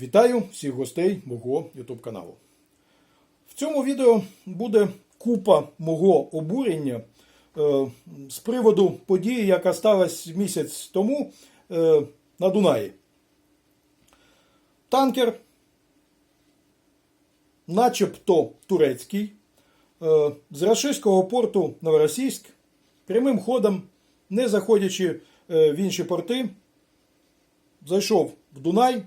Вітаю всіх гостей мого YouTube каналу. В цьому відео буде купа мого обурення е, з приводу події, яка сталася місяць тому е, на Дунаї. Танкер, начебто турецький, е, з рашистського порту Новоросійськ прямим ходом, не заходячи е, в інші порти, зайшов в Дунай.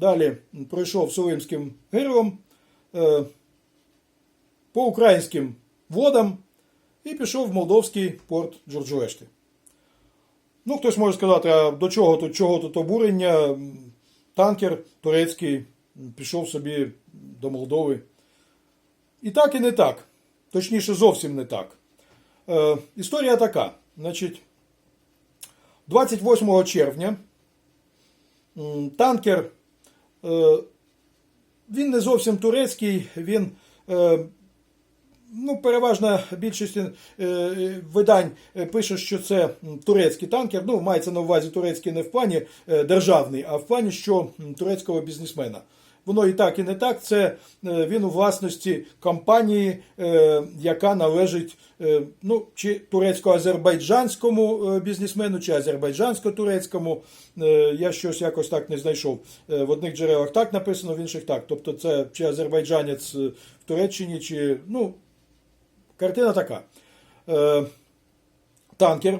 Далі пройшов Солимським гирлом е, по українським водам і пішов в молдовський порт Джорджуешти. Ну, хтось може сказати, а до чого тут, чого тут обурення? Танкер турецький пішов собі до Молдови. І так, і не так. Точніше, зовсім не так. Е, історія така. Значить, 28 червня танкер Він не зовсім турецький, він е, ну, переважна більшість е, видань пише, що це турецький танкер. Ну, мається на увазі турецький не в плані державний, а в плані що турецького бізнесмена. Воно і так, і не так. Це він у власності компанії, яка належить ну, чи турецько-азербайджанському бізнесмену, чи азербайджансько-турецькому. Я щось якось так не знайшов. В одних джерелах так написано, в інших так. Тобто, це чи азербайджанець в Туреччині, чи. ну, Картина така. Танкер,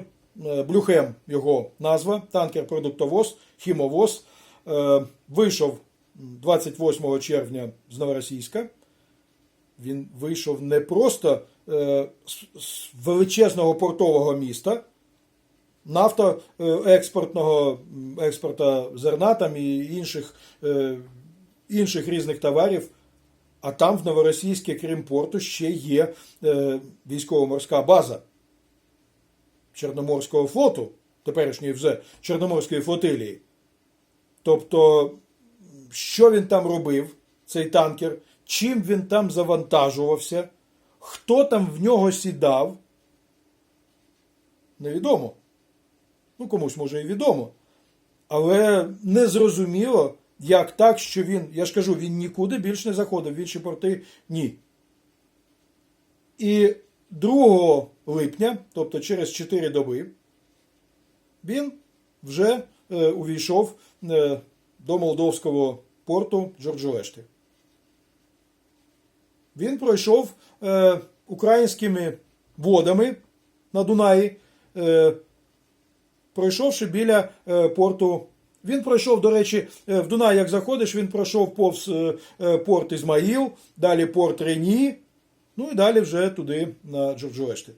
Блюхем його назва, танкер продуктовоз, хімовоз, вийшов 28 червня з Новоросійська. Він вийшов не просто е, з величезного портового міста, нафтоекспортного експорта зерна там і інших, е, інших різних товарів. А там в Новоросійське, крім порту, ще є е, військово-морська база Чорноморського флоту, теперішньої вже Чорноморської флотилії. Тобто що він там робив, цей танкер, чим він там завантажувався, хто там в нього сідав, невідомо. Ну, комусь може і відомо. Але незрозуміло, як так, що він, я ж кажу, він нікуди більше не заходив, в інші порти ні. І 2 липня, тобто через 4 доби, він вже е, увійшов е, до молдовського порту Джорджуешти. Він пройшов е, українськими водами на Дунаї, е, пройшовши біля е, порту. Він пройшов, до речі, е, в Дунай, як заходиш, він пройшов повз е, е, порт Ізмаїл, далі порт Рені, ну і далі вже туди на Джорджуешти.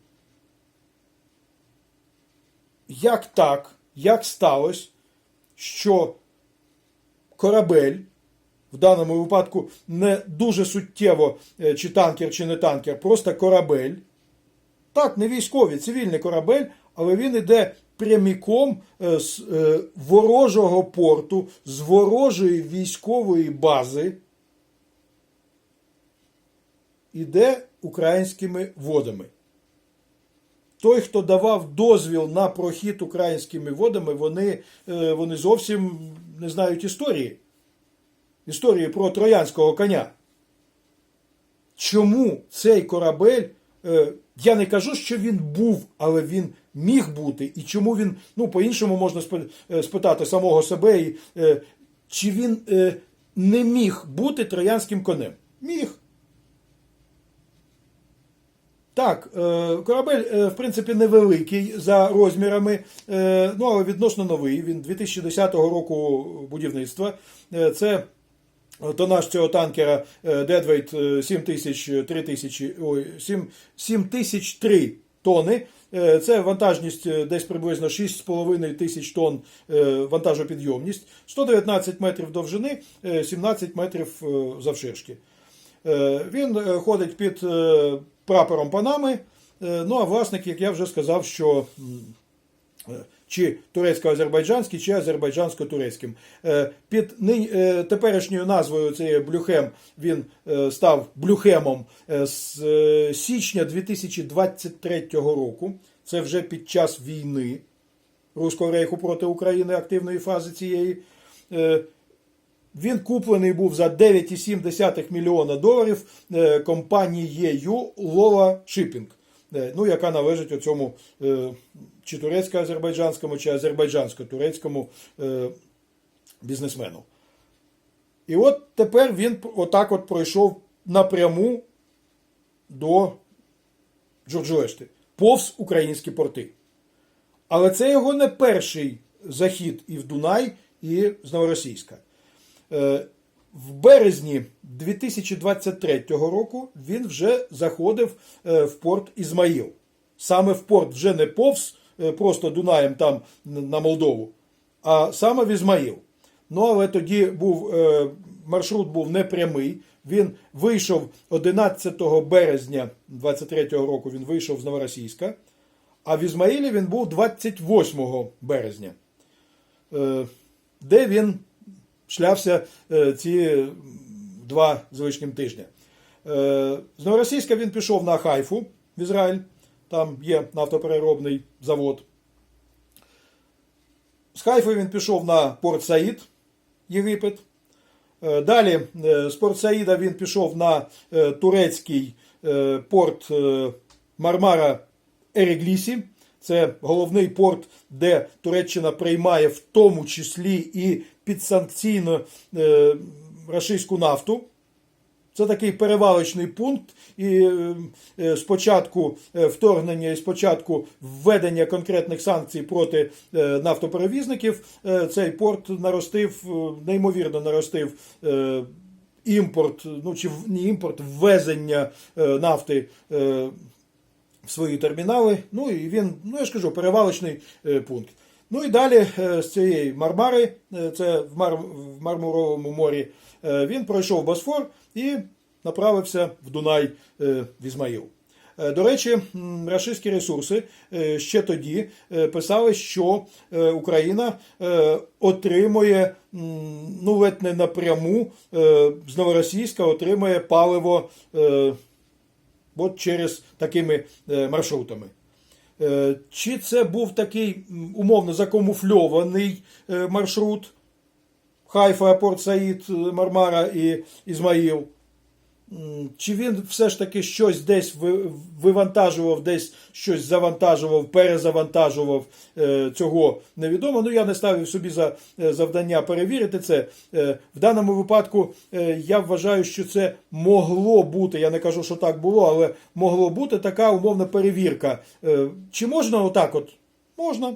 Як так, як сталося, що корабель, в даному випадку не дуже суттєво, е, чи танкер, чи не танкер, просто корабель. Так, не військовий, цивільний корабель, але він йде пряміком е, з е, ворожого порту, з ворожої військової бази, іде українськими водами. Той, хто давав дозвіл на прохід українськими водами, вони, вони зовсім не знають історії. Історії про троянського коня. Чому цей корабель, я не кажу, що він був, але він міг бути, і чому він, ну, по-іншому можна спитати самого себе, чи він не міг бути троянським конем? Міг. Так, корабель, в принципі, невеликий за розмірами, ну, але відносно новий. Він 2010 року будівництва. Це тонаж цього танкера Deadweight 7000 3000, ой, 7003 тони. Це вантажність десь приблизно 6,5 тисяч тонн вантажопідйомність, 119 метрів довжини, 17 метрів завширшки. Він ходить під прапором Панами. Ну, а власник, як я вже сказав, що чи турецько-азербайджанський, чи азербайджансько-турецьким. Під теперішньою назвою цей Блюхем він став Блюхемом з січня 2023 року. Це вже під час війни Руського рейху проти України, активної фази цієї. Він куплений був за 9,7 мільйона доларів е, компанією Лова Shipping, е, ну, яка належить оцьому е, чи турецько-азербайджанському, чи азербайджансько-турецькому бізнесмену. І от тепер він отак от пройшов напряму до Джорджуешти, повз українські порти. Але це його не перший захід і в Дунай, і з Новоросійська. Е, В березні 2023 року він вже заходив е, в порт Ізмаїл. Саме в порт вже не повз е, просто Дунаєм там на Молдову, а саме в Ізмаїл. Ну, але тоді був маршрут був непрямий. Він вийшов 11 березня 23 року. Він вийшов з Новоросійська, а в Ізмаїлі він був 28 березня, де він шлявся е, ці два з тижня. Е, З Новоросійська він пішов на Хайфу в Ізраїль. Там є нафтопереробний завод. З Хайфи він пішов на Порт Саїд, Єгипет. Е, Далі е, з Порт Саїда він пішов на е, турецький е, порт е, Мармара Ереглісі. Це головний порт, де Туреччина приймає в тому числі і підсанкційну е, рашистську нафту. Це такий перевалочний пункт, і е, е, спочатку е, вторгнення і спочатку введення конкретних санкцій проти нафтоперевізників цей порт наростив, неймовірно наростив імпорт, ну чи не імпорт, ввезення нафти в свої термінали. Ну і він, ну я ж кажу, перевалочний е, пункт. Ну і далі е, з цієї Мармари, е, це в, Мар... в Мармуровому морі, він пройшов Босфор і направився в Дунай в Ізмаїл. До речі, рашистські ресурси ще тоді писали, що Україна отримує, ну ледь не напряму з Новоросійська отримує паливо от через такими е, маршрутами. Е, Чи це був такий умовно закамуфльований е, маршрут Хайфа, Порт Саїд, Мармара і Ізмаїл? Чи він все ж таки щось десь вивантажував, десь щось завантажував, перезавантажував е, цього невідомо. Ну я не ставив собі за е, завдання перевірити це. Е, В даному випадку я вважаю, що це могло бути. Я не кажу, що так було, але могло бути така умовна перевірка. Чи можна отак? От можна.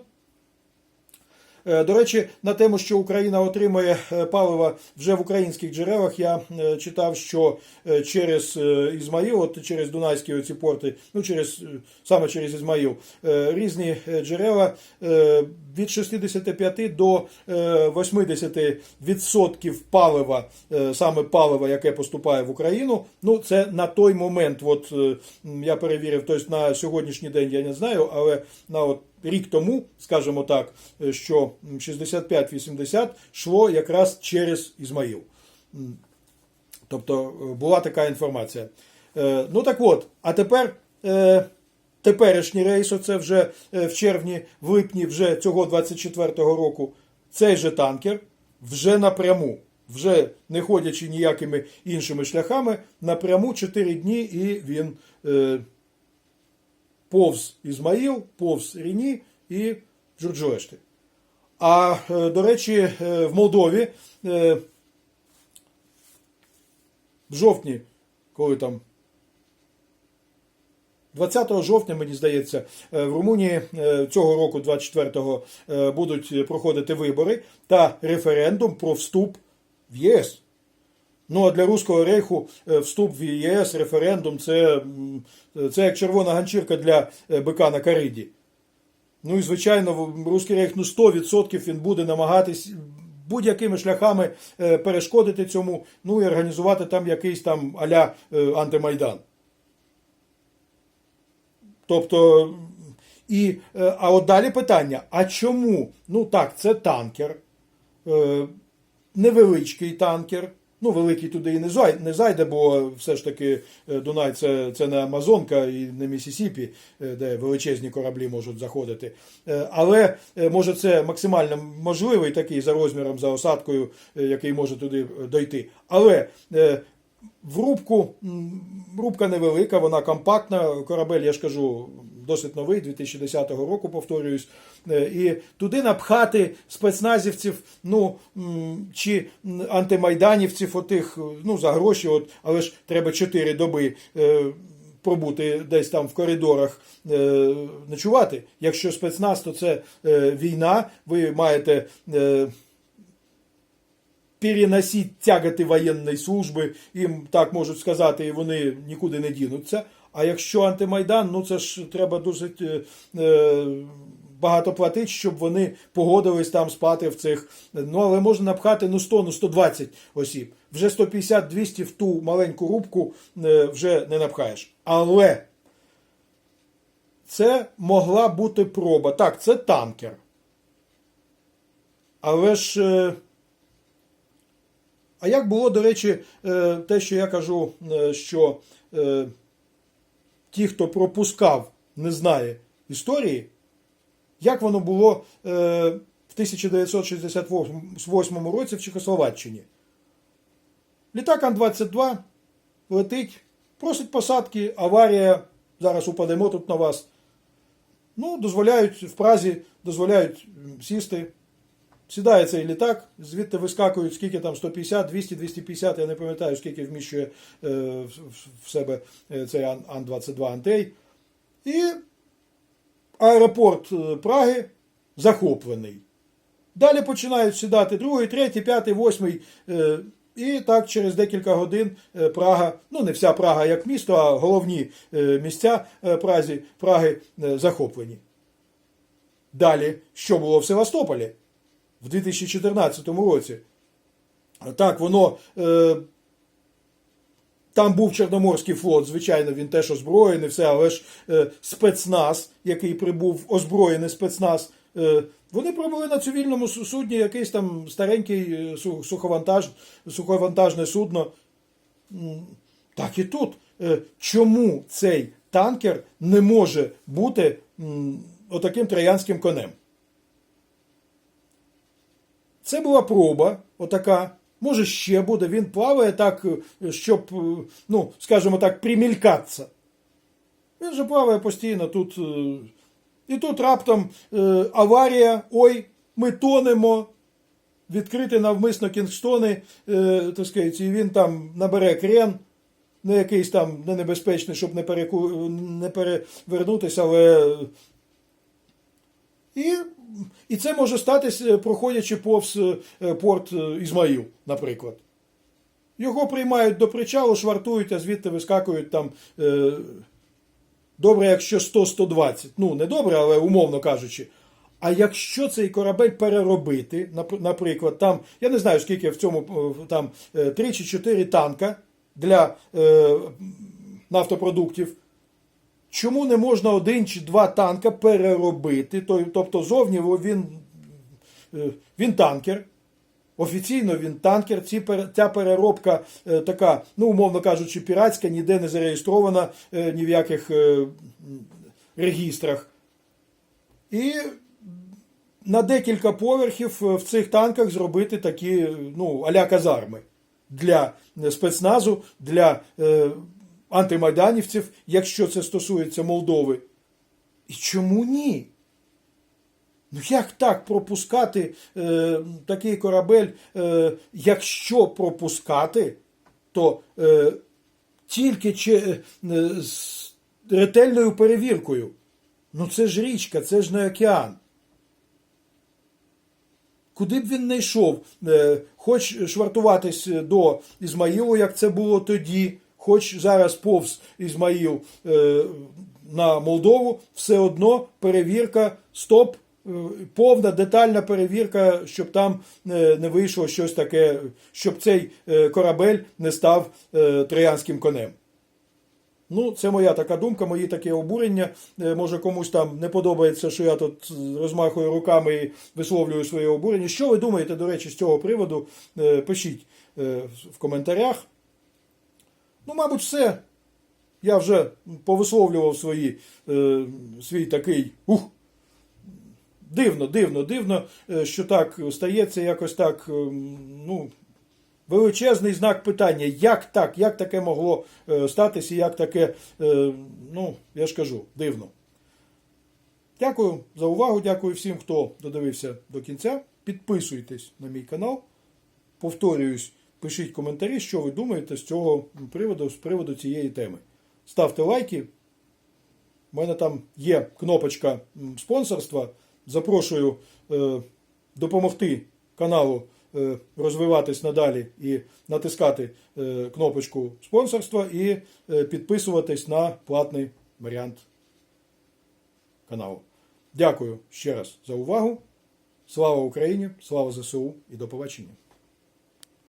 Е, До речі, на тему, що Україна отримує е, паливо вже в українських джерелах, я е, читав, що через Ізмаїл, от через Дунайські оці порти, ну через саме через Ізмаїл, різні джерела від 65 до е, 80 відсотків палива, саме палива, яке поступає в Україну. Ну це на той момент. От я перевірив, тобто на сьогоднішній день я не знаю, але на от рік тому, скажімо так, е, що 65-80 йшло якраз через Ізмаїл. Тобто е, була така інформація. Е, Ну так от, а тепер теперішній рейс, оце вже в червні, в липні вже цього 24-го року, цей же танкер вже напряму, вже не ходячи ніякими іншими шляхами, напряму 4 дні і він. Е, повз Ізмаїл, повз Ріні і Джорджуешти. А е, до речі, е, в Молдові е, в жовтні, коли там 20 жовтня, мені здається, в Румунії цього року, 24-го, е, будуть проходити вибори та референдум про вступ в ЄС. Ну, а для Руського рейху е, вступ в ЄС, референдум це, це як червона ганчірка для е, бика на кариді. Ну і звичайно, Руський рейх ну 100% він буде намагатись будь-якими шляхами е, перешкодити цьому, ну і організувати там якийсь там аля антимайдан. Тобто, і, а от далі питання: а чому? Ну так, це танкер, невеличкий танкер, Ну, великий туди і не зай- не зайде, бо все ж таки е, Дунай це, це не Амазонка і не Місісіпі, е, де величезні кораблі можуть заходити. Е, Але може це максимально можливий такий за розміром, за осадкою, який може туди дойти. Але в рубку, рубка невелика, вона компактна. Корабель, я ж кажу, досить новий, 2010 року, повторююсь. Е, І туди напхати спецназівців, ну чи антимайданівців, отих, ну за гроші, от, але ж треба 4 доби. е, Пробути десь там в коридорах е, ночувати. Якщо спецназ, то це е, війна. Ви маєте е, переносить тяготи воєнної служби, їм так можуть сказати, і вони нікуди не дінуться. А якщо антимайдан, ну це ж треба дуже е, е, багато платити, щоб вони погодились там спати в цих. Ну але можна напхати ну 100, ну 120 осіб. Вже 150-200 в ту маленьку рубку е, вже не напхаєш. Але це могла бути проба. Так, це танкер. Але ж. е, а як було, до речі, е, те, що я кажу, е, що ті, хто пропускав, не знає історії, як воно було е, в 1968 році в Чехословаччині. Літак Ан-22 летить, просить посадки, аварія, зараз упадемо тут на вас. Ну, дозволяють в Празі, дозволяють сісти. Сідає цей літак, звідти вискакують скільки там 150, 200, 250, я не пам'ятаю, скільки вміщує е, в- себе е, цей Ан- Ан-22 Антей. І аеропорт е, Праги захоплений. Далі починають сідати другий, третій, п'ятий, восьмий. І так через декілька годин Прага, ну не вся Прага як місто, а головні місця Празі, Праги захоплені. Далі, що було в Севастополі в 2014 році? Так, воно. Е, там був Чорноморський флот, звичайно, він теж озброєний, все, але ж е, спецназ, який прибув, озброєний спецназ, е, вони прибули на цивільному су- судні якийсь там старенький е, суховантаж, суховантажне судно. Так і тут. Е, Чому цей танкер не може бути отаким троянським конем? Це була проба, отака. Може, ще буде. Він плаває так, е, щоб, е, ну, скажімо так, примількатися. Він же плаває постійно тут. е, І тут раптом аварія, ой, ми тонемо. Відкрити навмисно Кінгстони, так сказати, і він там набере крен, не якийсь там не небезпечний, щоб не, переку... не перевернутися, але і, і це може статися, проходячи повз е, порт е, Ізмаїл, наприклад. Його приймають до причалу, швартують, а звідти вискакують там. Е, добре, якщо 100-120. Ну, не добре, але умовно кажучи. А якщо цей корабель переробити, наприклад, там, я не знаю, скільки в цьому е, там 3 чи 4 танка для е, нафтопродуктів, Чому не можна один чи два танка переробити? Тобто зовні він, е, він танкер. Офіційно він танкер. Ці, ця переробка е, така, ну, умовно кажучи, піратська, ніде не зареєстрована е, ні в яких регістрах. І на декілька поверхів в цих танках зробити такі, ну, аля казарми для спецназу, для антимайданівців, якщо це стосується Молдови. І чому ні? Ну як так пропускати е, такий корабель? Е, якщо пропускати, то е, тільки чи, е, з ретельною перевіркою. Ну це ж річка, це ж не океан. Куди б він не йшов, е, хоч швартуватись до Ізмаїлу, як це було тоді, хоч зараз повз Ізмаїл е, на Молдову, все одно перевірка, стоп, е, повна детальна перевірка, щоб там е, не вийшло щось таке, щоб цей е, корабель не став троянським конем. Ну, це моя така думка, мої такі обурення. Може комусь там не подобається, що я тут розмахую руками і висловлюю своє обурення. Що ви думаєте, до речі, з цього приводу? Пишіть в коментарях. Ну, мабуть, все. Я вже повисловлював свої, е, свій такий ух, дивно, дивно, дивно, е, що так стається якось так. е, Ну, величезний знак питання. Як так? Як таке могло е, статися? Як таке, ну, я ж кажу, дивно. Дякую за увагу. Дякую всім, хто додивився до кінця. Підписуйтесь на мій канал. Повторююсь, пишіть коментарі, що ви думаєте з цього приводу, з приводу цієї теми. Ставте лайки. У мене там є кнопочка спонсорства. Запрошую е, допомогти каналу е, розвиватись надалі і натискати е, кнопочку спонсорства і е, підписуватись на платний варіант каналу. Дякую ще раз за увагу. Слава Україні! Слава ЗСУ і до побачення!